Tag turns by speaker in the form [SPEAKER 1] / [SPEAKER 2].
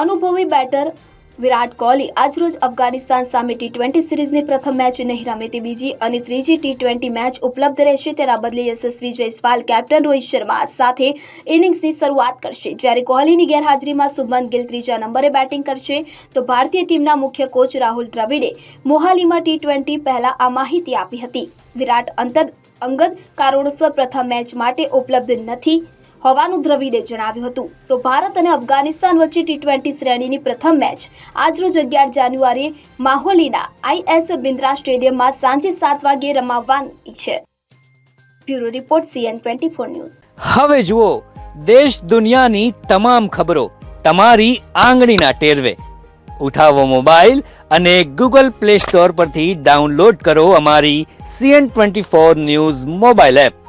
[SPEAKER 1] અનુભવી બેટર વિરાટ કોહલી આજરોજ અફઘાનિસ્તાન સામે ટી ટ્વેન્ટી સિરીઝની પ્રથમ મેચ નહીં રમે તે બીજી અને ત્રીજી ટી ટ્વેન્ટી મેચ ઉપલબ્ધ રહેશે તેના બદલે યશસ્વી જયસ્વાલ કેપ્ટન રોહિત શર્મા સાથે ઇનિંગ્સની શરૂઆત કરશે. જ્યારે કોહલીની ગેરહાજરીમાં શુભમન ગિલ ત્રીજા નંબરે બેટિંગ કરશે, તો ભારતીય ટીમના મુખ્ય કોચ રાહુલ દ્રવિડે મોહાલીમાં ટી ટ્વેન્ટી પહેલા આ માહિતી આપી હતી. વિરાટ અંતર અંગત કારણોસર પ્રથમ મેચ માટે ઉપલબ્ધ નથી. હોવાનું દ્રવિડે જણાવ્યું હતું. તો ભારત અને અફઘાનિસ્તાન વચ્ચે ટી ટ્વેન્ટી શ્રેણીની પ્રથમ મેચ આજરોજ અગિયાર જાન્યુઆરીએ માહોલીના આઈએસ બિન્દ્રા સ્ટેડિયમમાં સાંજે સાત વાગ્યે રમાવવાની છે. Bureau report CN twenty four news.
[SPEAKER 2] હવે જુઓ, દેશ દુનિયાની તમામ ખબરો તમારી આંગળીના ટેરવે. ઉઠાવો મોબાઈલ અને ગૂગલ પ્લે સ્ટોર પરથી ડાઉનલોડ કરો અમારી CN twenty four news mobile app.